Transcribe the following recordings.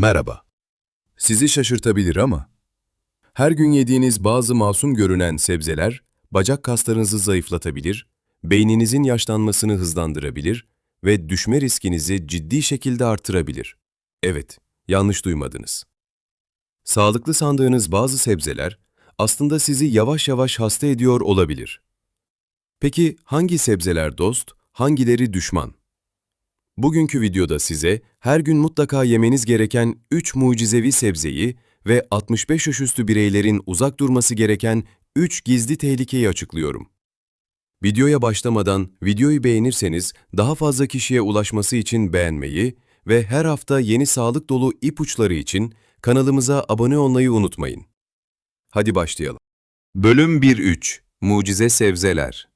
Merhaba. Sizi şaşırtabilir ama her gün yediğiniz bazı masum görünen sebzeler bacak kaslarınızı zayıflatabilir, beyninizin yaşlanmasını hızlandırabilir ve düşme riskinizi ciddi şekilde artırabilir. Evet, yanlış duymadınız. Sağlıklı sandığınız bazı sebzeler aslında sizi yavaş yavaş hasta ediyor olabilir. Peki hangi sebzeler dost, hangileri düşman? Bugünkü videoda size her gün mutlaka yemeniz gereken 3 mucizevi sebzeyi ve 65 yaş üstü bireylerin uzak durması gereken 3 gizli tehlikeyi açıklıyorum. Videoya başlamadan videoyu beğenirseniz daha fazla kişiye ulaşması için beğenmeyi ve her hafta yeni sağlık dolu ipuçları için kanalımıza abone olmayı unutmayın. Hadi başlayalım. Bölüm 1-3 Mucize Sebzeler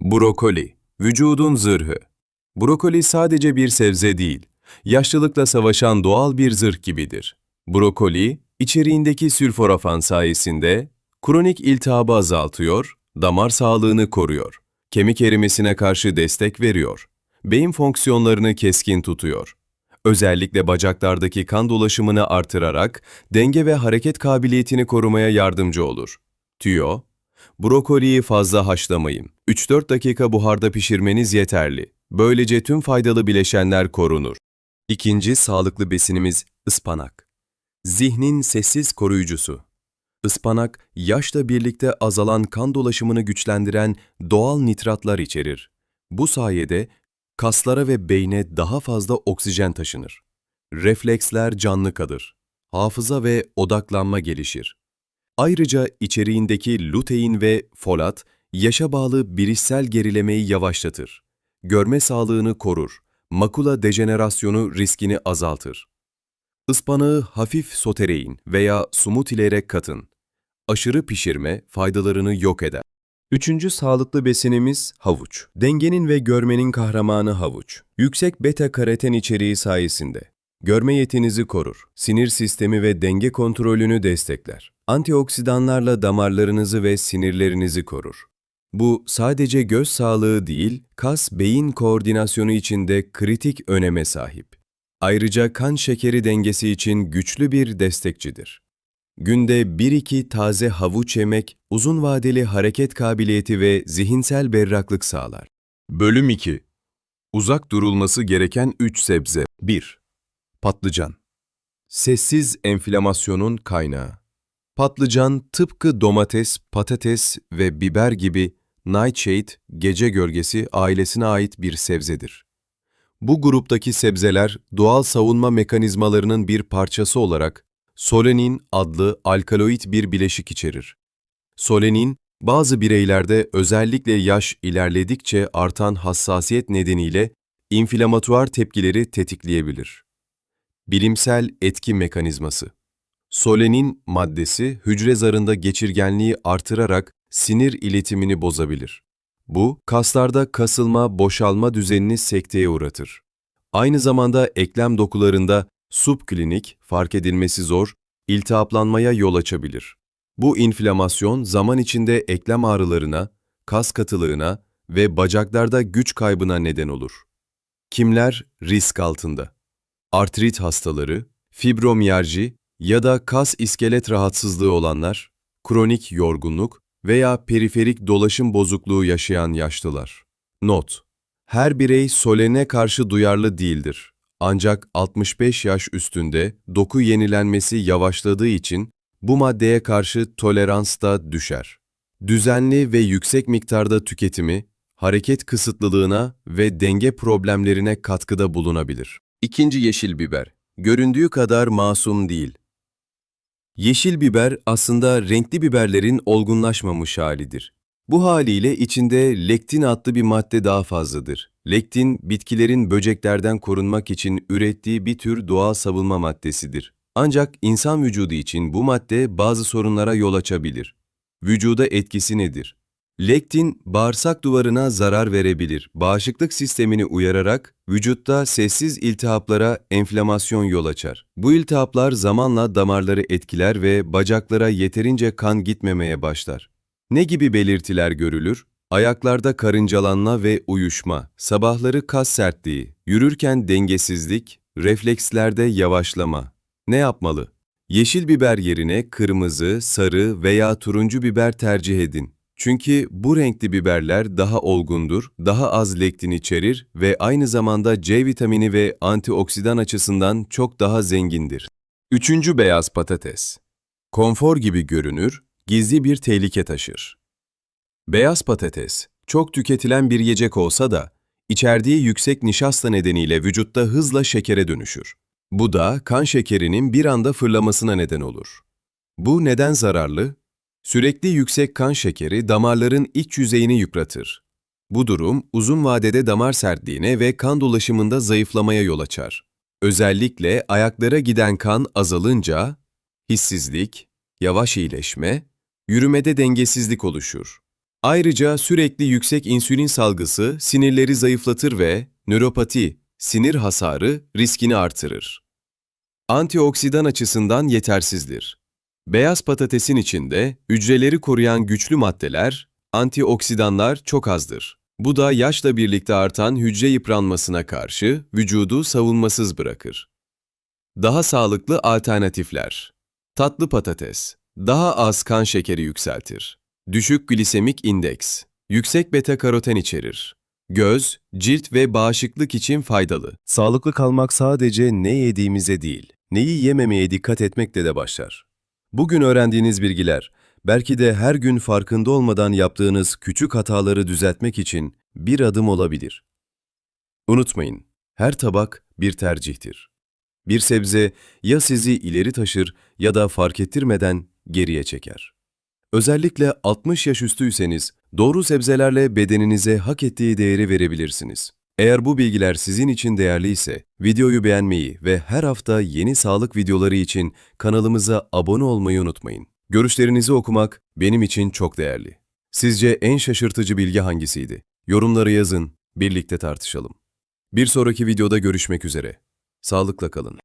Brokoli, vücudun zırhı. Brokoli sadece bir sebze değil, yaşlılıkla savaşan doğal bir zırh gibidir. Brokoli, içeriğindeki sülforafan sayesinde kronik iltihabı azaltıyor, damar sağlığını koruyor, kemik erimesine karşı destek veriyor, beyin fonksiyonlarını keskin tutuyor. Özellikle bacaklardaki kan dolaşımını artırarak denge ve hareket kabiliyetini korumaya yardımcı olur. Tüyo, brokoliyi fazla haşlamayın. 3-4 dakika buharda pişirmeniz yeterli. Böylece tüm faydalı bileşenler korunur. İkinci sağlıklı besinimiz ıspanak. Zihnin sessiz koruyucusu. Ispanak, yaşla birlikte azalan kan dolaşımını güçlendiren doğal nitratlar içerir. Bu sayede kaslara ve beyne daha fazla oksijen taşınır. Refleksler canlı kalır. Hafıza ve odaklanma gelişir. Ayrıca içeriğindeki lutein ve folat, yaşa bağlı bilişsel gerilemeyi yavaşlatır. Görme sağlığını korur. Makula dejenerasyonu riskini azaltır. Ispanağı hafif sotereyin veya sumutilere katın. Aşırı pişirme faydalarını yok eder. Üçüncü sağlıklı besinimiz havuç. Dengenin ve görmenin kahramanı havuç. Yüksek beta karoten içeriği sayesinde görme yetinizi korur, sinir sistemi ve denge kontrolünü destekler. Antioksidanlarla damarlarınızı ve sinirlerinizi korur. Bu sadece göz sağlığı değil, kas-beyin koordinasyonu için de kritik öneme sahip. Ayrıca kan şekeri dengesi için güçlü bir destekçidir. Günde 1-2 taze havuç yemek uzun vadeli hareket kabiliyeti ve zihinsel berraklık sağlar. Bölüm 2 Uzak durulması gereken 3 sebze 1. Patlıcan Sessiz enflamasyonun kaynağı Patlıcan tıpkı domates, patates ve biber gibi nightshade, gece gölgesi ailesine ait bir sebzedir. Bu gruptaki sebzeler doğal savunma mekanizmalarının bir parçası olarak solenin adlı alkaloid bir bileşik içerir. Solenin, bazı bireylerde özellikle yaş ilerledikçe artan hassasiyet nedeniyle inflamatuar tepkileri tetikleyebilir. Bilimsel etki mekanizması Solenin maddesi hücre zarında geçirgenliği artırarak sinir iletimini bozabilir. Bu, kaslarda kasılma, boşalma düzenini sekteye uğratır. Aynı zamanda eklem dokularında subklinik, fark edilmesi zor, iltihaplanmaya yol açabilir. Bu inflamasyon zaman içinde eklem ağrılarına, kas katılığına ve bacaklarda güç kaybına neden olur. Kimler risk altında? Artrit hastaları, fibromiyalji ya da kas iskelet rahatsızlığı olanlar, kronik yorgunluk veya periferik dolaşım bozukluğu yaşayan yaşlılar. Not: Her birey solene karşı duyarlı değildir. Ancak 65 yaş üstünde doku yenilenmesi yavaşladığı için bu maddeye karşı tolerans da düşer. Düzenli ve yüksek miktarda tüketimi, hareket kısıtlılığına ve denge problemlerine katkıda bulunabilir. İkinci yeşil biber. Göründüğü kadar masum değil. Yeşil biber aslında renkli biberlerin olgunlaşmamış halidir. Bu haliyle içinde lektin adlı bir madde daha fazladır. Lektin, bitkilerin böceklerden korunmak için ürettiği bir tür doğal savunma maddesidir. Ancak insan vücudu için bu madde bazı sorunlara yol açabilir. Vücuda etkisi nedir? Lektin, bağırsak duvarına zarar verebilir. Bağışıklık sistemini uyararak vücutta sessiz iltihaplara enflamasyon yol açar. Bu iltihaplar zamanla damarları etkiler ve bacaklara yeterince kan gitmemeye başlar. Ne gibi belirtiler görülür? Ayaklarda karıncalanma ve uyuşma, sabahları kas sertliği, yürürken dengesizlik Reflekslerde yavaşlama. Ne yapmalı? Yeşil biber yerine kırmızı, sarı veya turuncu biber tercih edin. Çünkü bu renkli biberler daha olgundur, daha az lektin içerir ve aynı zamanda C vitamini ve antioksidan açısından çok daha zengindir. Üçüncü beyaz patates. Konfor gibi görünür, gizli bir tehlike taşır. Beyaz patates, çok tüketilen bir yiyecek olsa da, içerdiği yüksek nişasta nedeniyle vücutta hızla şekere dönüşür. Bu da kan şekerinin bir anda fırlamasına neden olur. Bu neden zararlı? Sürekli yüksek kan şekeri damarların iç yüzeyini yıpratır. Bu durum uzun vadede damar sertliğine ve kan dolaşımında zayıflamaya yol açar. Özellikle ayaklara giden kan azalınca hissizlik, yavaş iyileşme, yürümede dengesizlik oluşur. Ayrıca sürekli yüksek insülin salgısı sinirleri zayıflatır ve nöropati, sinir hasarı riskini artırır. Antioksidan açısından yetersizdir. Beyaz patatesin içinde hücreleri koruyan güçlü maddeler, antioksidanlar çok azdır. Bu da yaşla birlikte artan hücre yıpranmasına karşı vücudu savunmasız bırakır. Daha sağlıklı alternatifler. Tatlı patates. Daha az kan şekeri yükseltir. Düşük glisemik indeks. Yüksek beta karoten içerir. Göz, cilt ve bağışıklık için faydalı. Sağlıklı kalmak sadece ne yediğimize değil, neyi yememeye dikkat etmekle de başlar. Bugün öğrendiğiniz bilgiler, belki de her gün farkında olmadan yaptığınız küçük hataları düzeltmek için bir adım olabilir. Unutmayın, her tabak bir tercihtir. Bir sebze ya sizi ileri taşır ya da fark ettirmeden geriye çeker. Özellikle 60 yaş üstüyseniz doğru sebzelerle bedeninize hak ettiği değeri verebilirsiniz. Eğer bu bilgiler sizin için değerliyse videoyu beğenmeyi ve her hafta yeni sağlık videoları için kanalımıza abone olmayı unutmayın. Görüşlerinizi okumak benim için çok değerli. Sizce en şaşırtıcı bilgi hangisiydi? Yorumlara yazın, birlikte tartışalım. Bir sonraki videoda görüşmek üzere. Sağlıkla kalın.